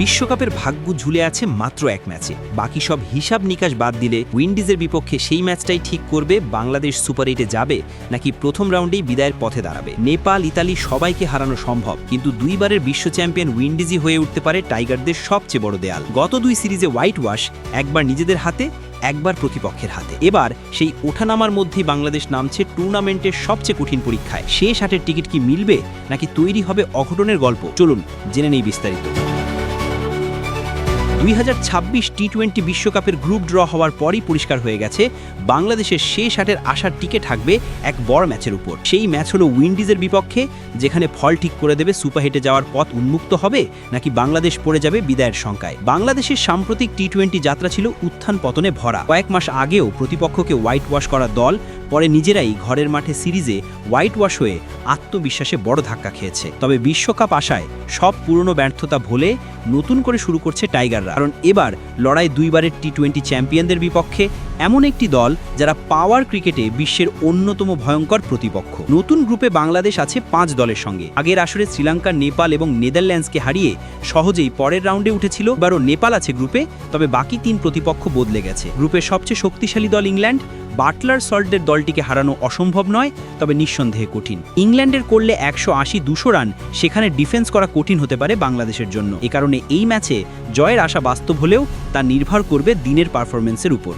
বিশ্বকাপের ভাগ্য ঝুলে আছে মাত্র এক ম্যাচে। বাকি সব হিসাব নিকাশ বাদ দিলে উইন্ডিজের বিপক্ষে সেই ম্যাচটাই ঠিক করবে বাংলাদেশ সুপার এইটে যাবে নাকি প্রথম রাউন্ডেই বিদায়ের পথে দাঁড়াবে। নেপাল, ইতালি সবাইকে হারানো সম্ভব, কিন্তু দুইবারের বিশ্ব চ্যাম্পিয়ন উইন্ডিজই হয়ে উঠতে পারে টাইগারদের সবচেয়ে বড় দেয়াল। গত দুই সিরিজে হোয়াইট ওয়াশ একবার নিজেদের হাতে, একবার প্রতিপক্ষের হাতে। এবার সেই ওঠানামার মধ্যেই বাংলাদেশ নামছে টুর্নামেন্টের সবচেয়ে কঠিন পরীক্ষায়। শেষ হাটের টিকিট কি মিলবে নাকি তৈরি হবে অঘটনের গল্প? চলুন, জেনে নেই বিস্তারিত। দুই হাজার ছাব্বিশ টি টোয়েন্টি বিশ্বকাপের গ্রুপ ড্র হওয়ার পরই পরিষ্কার হয়ে গেছে, বাংলাদেশের শেষ আটের আশার টিকে থাকবে এক বড় ম্যাচের উপর। সেই ম্যাচ হলো উইন্ডিজের বিপক্ষে, যেখানে ফল ঠিক করে দেবে সুপারহিটে যাওয়ার পথ উন্মুক্ত হবে নাকি বাংলাদেশ পড়ে যাবে বিদায়ের শঙ্কায়। বাংলাদেশের সাম্প্রতিক টি টোয়েন্টি যাত্রা ছিল উত্থান পতনে ভরা। কয়েক মাস আগেও প্রতিপক্ষকে হোয়াইট ওয়াশ করা দল, পরে নিজেরাই ঘরের মাঠে সিরিজে হোয়াইট ওয়াশ হয়ে আত্মবিশ্বাসে বড় ধাক্কা খেয়েছে। তবে বিশ্বকাপ আশায় সব পুরনো ব্যর্থতা ভুলে নতুন করে শুরু করছে টাইগাররা কারণ এবার লড়াই দুইবারের টি টোয়েন্টি চ্যাম্পিয়নদের বিপক্ষে এমন একটি দল যারা পাওয়ার ক্রিকেটে বিশ্বের অন্যতম ভয়ঙ্কর প্রতিপক্ষ। নতুন গ্রুপে বাংলাদেশ আছে পাঁচ দলের সঙ্গে। আগের আসরে শ্রীলঙ্কা, নেপাল এবং নেদারল্যান্ডসকে হারিয়ে সহজেই পরের রাউন্ডে উঠেছিল, এবারও নেপাল আছে গ্রুপে, তবে বাকি তিন প্রতিপক্ষ বদলে গেছে। গ্রুপের সবচেয়ে শক্তিশালী দল ইংল্যান্ড। বাটলার সল্টের দলটিকে হারানো অসম্ভব নয়, তবে নিঃসন্দেহে কঠিন। ইংল্যান্ডের করলে একশো আশি, দুশো রান, সেখানে ডিফেন্স করা কঠিন হতে পারে বাংলাদেশের জন্য। এ কারণে এই ম্যাচে জয়ের আশা বাস্তব হলেও তা নির্ভর করবে দিনের পারফরমেন্সের উপর।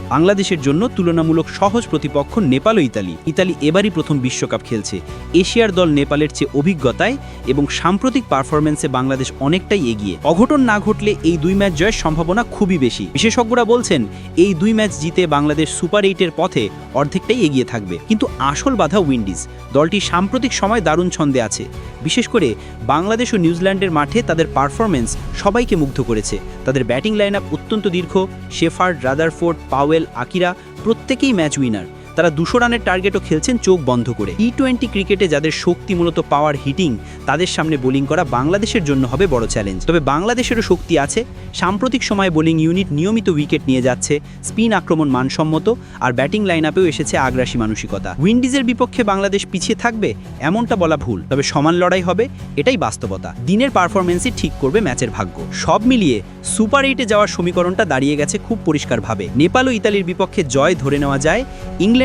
বাংলাদেশের জন্য তুলনামূলক সহজ প্রতিপক্ষ নেপাল ও ইতালি। ইতালি এবারই প্রথম বিশ্বকাপ খেলছে। এশিয়ার দল নেপালের চেয়ে অভিজ্ঞতায় এবং সাম্প্রতিক পারফরমেন্সে বাংলাদেশ অনেকটাই এগিয়ে। অঘটন না ঘটলে এই দুই ম্যাচ জয়ের সম্ভাবনা খুবই বেশি। বিশেষজ্ঞরা বলছেন, এই দুই ম্যাচ জিতে বাংলাদেশ সুপার এইটের পথে অর্ধেকটাই এগিয়ে থাকবে। কিন্তু আসল বাধা উইন্ডিজ। দলটি সাম্প্রতিক সময় দারুণ ছন্দে আছে। বিশেষ করে বাংলাদেশ ও নিউজিল্যান্ডের মাঠে তাদের পারফরমেন্স সবাইকে মুগ্ধ করেছে। তাদের ব্যাটিং লাইন অত্যন্ত দীর্ঘ। শেফার্ড, রাদারফোর্ড, পাওয়েল আকিরা প্রত্যেকেই ম্যাচ উইনার তারা দুশো রানের টার্গেটও খেলছেন চোখ বন্ধ করে। টি টোয়েন্টি ক্রিকেটে যাদের শক্তি মূলত পাওয়ার হিটিং তাদের সামনে বোলিং করা বাংলাদেশের জন্য হবে বড় চ্যালেঞ্জ তবে বাংলাদেশেরও শক্তি আছে। সাম্প্রতিক সময়ে বোলিং ইউনিট নিয়মিত উইকেট নিয়ে যাচ্ছে স্পিন আক্রমণ মানসম্মত, আর ব্যাটিং লাইন আপেও এসেছে আগ্রাসী মানসিকতা। উইন্ডিজের বিপক্ষে বাংলাদেশ পিছিয়ে থাকবে, এমনটা বলা ভুল। তবে সমান লড়াই হবে, এটাই বাস্তবতা। দিনের পারফরমেন্সই ঠিক করবে ম্যাচের ভাগ্য। সব মিলিয়ে সুপার এইটে যাওয়ার সমীকরণটা দাঁড়িয়ে গেছে খুব পরিষ্কারভাবে। নেপাল ও ইতালির বিপক্ষে জয় ধরে নেওয়া যায়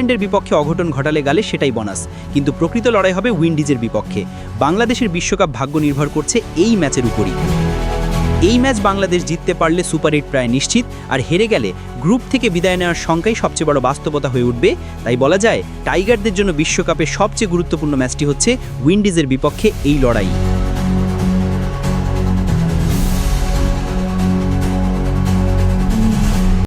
ইংল্যান্ডের বিপক্ষে অঘটন ঘটালে গেলে সেটাই বোনাস কিন্তু প্রকৃত লড়াই হবে উইন্ডিজের বিপক্ষে। বাংলাদেশের বিশ্বকাপ ভাগ্য নির্ভর করছে এই ম্যাচের উপরই। এই ম্যাচ বাংলাদেশ জিততে পারলে সুপার এইট প্রায় নিশ্চিত, আর হেরে গেলে গ্রুপ থেকে বিদায় নেওয়ার সংখ্যাই সবচেয়ে বড় বাস্তবতা হয়ে উঠবে। তাই বলা যায়, টাইগারদের জন্য বিশ্বকাপে সবচেয়ে গুরুত্বপূর্ণ ম্যাচটি হচ্ছে উইন্ডিজের বিপক্ষে এই লড়াই।